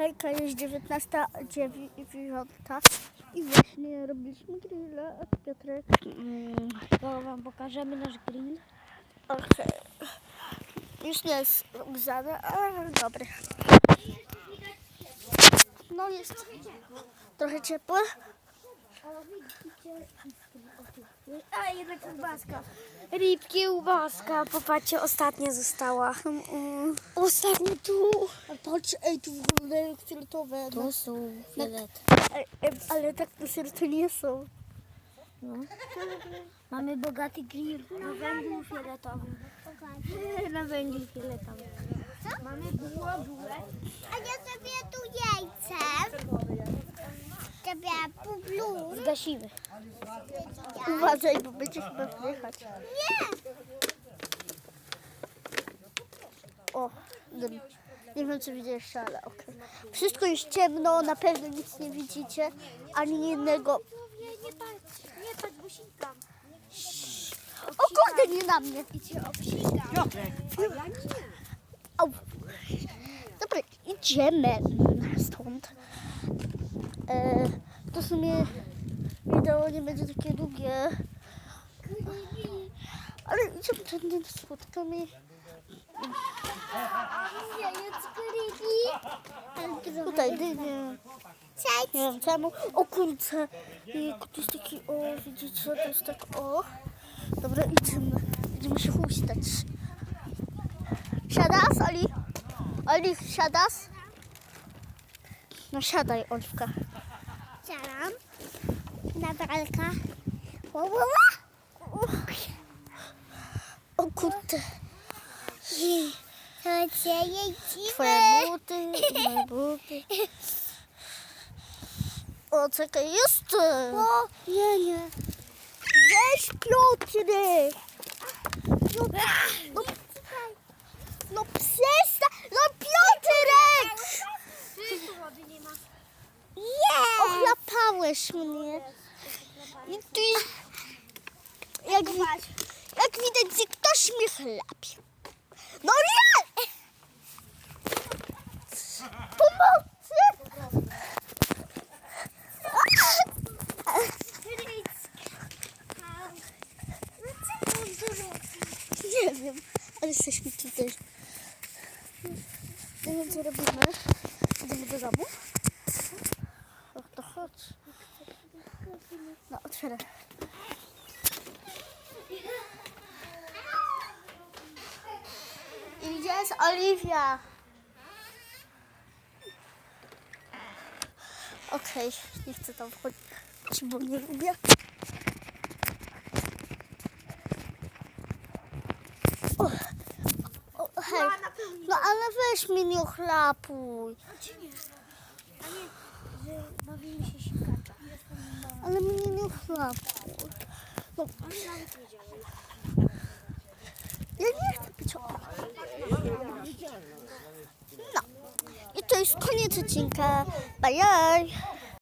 Hejka, jest 19.09 i właśnie robiliśmy grilla, a Piotrek... Mm, To wam pokażemy nasz grill. Okej. Już nie jest grzany, ale dobry. No jest trochę ciepły. A jednak kiełbaska. Rib kiełbaska. Popatrzcie, ostatnia została. Mm, Ostatnia tu. a patrz, ej, tu w ogóle fioletowe. no. To są fiolety. Ej, ale tak serio to nie są. No. Mamy bogaty grill na węglu fioletowym. Na węglu fioletowym. Mamy bułę, bułę. A ja sobie tu jajce. Zgasimy. Uważaj, bo będzie chyba wjechać. Nie. O. Nie wiem, czy widzieliście, ale okej. Wszystko jest ciemno, na pewno nic nie widzicie, ani jednego. Nie, nie patrz. Nie patrz, bo sikam. O kurde, nie na mnie. Cię obsikam. Au. Dobra, idziemy stąd. E, to w sumie wideo nie będzie takie długie, ale idziemy tędy spotkamy. Jajec kryki. Tutaj dynie. Cześć. Nie wiem czemu. O kurczę, to jest taki, o widzicie, to jest tak, o. Dobra, idziemy. Idziemy się huśtać. Siadasz, Oli? Oli, siadasz? No siadaj, Oliwka. ሰላም እናበዓልካ ወወዋ እኩት Твоя буты, мои буты. Вот это есть. Я не. Здесь клёп тебе. Ну, ну, Ochlapałeś mnie. I tu jest, jak, wi- jak widać, ktoś mnie chlapie. No nie! Nie wiem, ale jesteśmy tutaj. Nie wiem, co robimy. Idziemy do domu. O, to chodź. Otwieraj. I gdzie jest Oliwia? Okej, nie chcę tam wchodzić, bo nie lubię. O, o, hej. No ale weź mnie nie ochlapuj. Bawimy się mnie nie. No, ja nie chcę być ochlapana. No. I to jest koniec odcinka. Bye, bye.